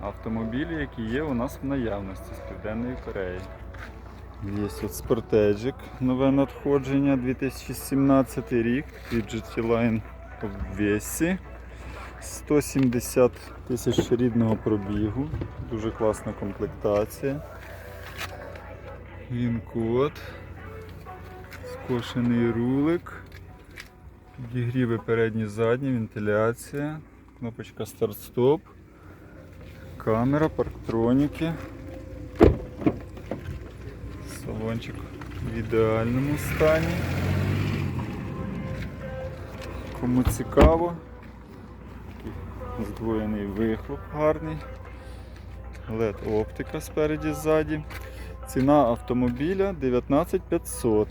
автомобілі, які є у нас в наявності з Південної Кореї. Є от спортеджик, нове надходження 2017 рік від Line обвесі. 170 тисяч рідного пробігу, дуже класна комплектація. Він-код, скошений рулик, підігріви передні задні, вентиляція, кнопочка старт-стоп, камера, парктроніки. Салончик в ідеальному стані. Кому цікаво, здвоєний вихлоп гарний. LED оптика спереді ззаді. Ціна автомобіля 19500.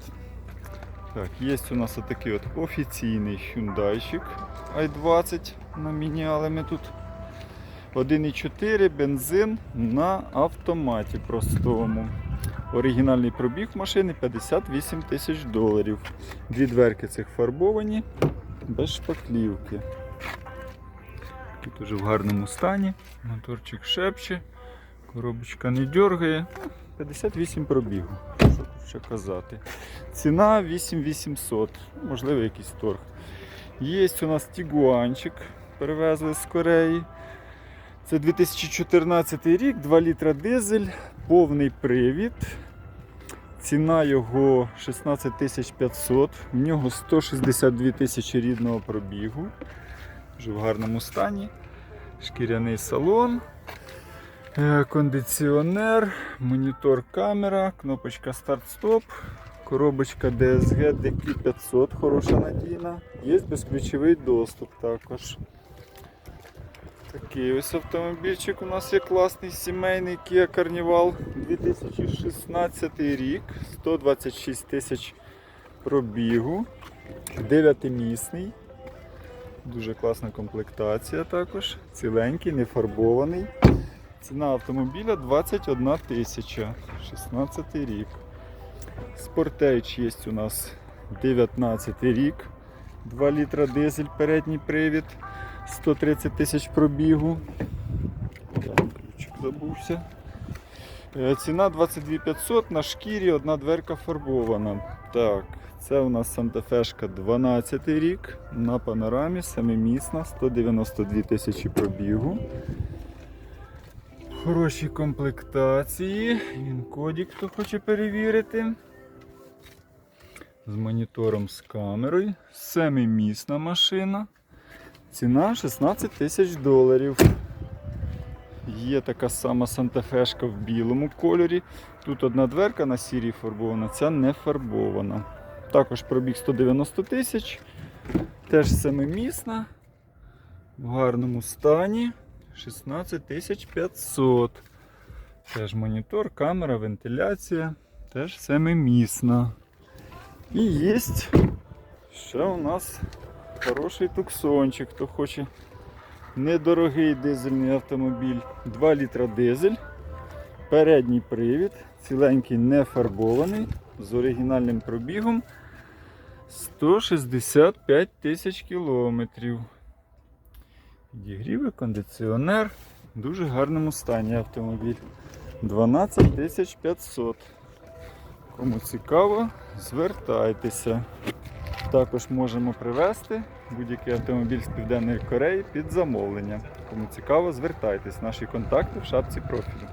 Так, є у нас отакий от офіційний Hyundai i20 наміняли ми тут. 1,4 бензин на автоматі простому. Оригінальний пробіг машини 58 тисяч доларів. Дві дверки цих фарбовані, без шпаклівки. Тут уже в гарному стані. Моторчик шепче, коробочка не дергає. 58 пробігу. Що тут ще казати. Ціна 8800, можливо, якийсь торг. Є у нас тігуанчик, перевезли з Кореї. Це 2014 рік, 2 літра дизель, повний привід. Ціна його 16 500, в нього 162 тисячі рідного пробігу. Вже в гарному стані. Шкіряний салон, е, кондиціонер, монітор камера, кнопочка старт-стоп, коробочка DSG DQ500, хороша надійна. Є безключовий доступ також. Такий ось автомобільчик у нас є класний сімейний Kia Carnival 2016 рік, 126 тисяч пробігу, 9-місний. Дуже класна комплектація також, ціленький, не фарбований. Ціна автомобіля 21 тисяча, 16 рік. Спортейдж є у нас 19 рік, 2 літра дизель, передній привід. 130 тисяч пробігу. Ключик забувся. Е, Ціна 22 500 на шкірі, одна дверка фарбована. Так, це у нас Сантафешка 12 рік на панорамі, семимісна, 192 тисячі пробігу. Хороші комплектації. Він хто хоче перевірити. З монітором з камерою. Семимісна машина. Ціна 16 тисяч доларів. Є така сама Сантафешка в білому кольорі. Тут одна дверка на сірій фарбована, ця не фарбована. Також пробіг 190 тисяч. Теж семимісна. В гарному стані. 16 тисяч 500. Теж монітор, камера, вентиляція. Теж семимісна. І є ще у нас Хороший туксончик, хто хоче недорогий дизельний автомобіль. 2 літра дизель, передній привід, ціленький не фарбований, з оригінальним пробігом 165 тисяч кілометрів. Підігріви, кондиціонер, в дуже гарному стані автомобіль. 12 500. Кому цікаво, звертайтеся. Також можемо привезти будь-який автомобіль з Південної Кореї під замовлення. Кому цікаво, звертайтесь. Наші контакти в шапці профілю.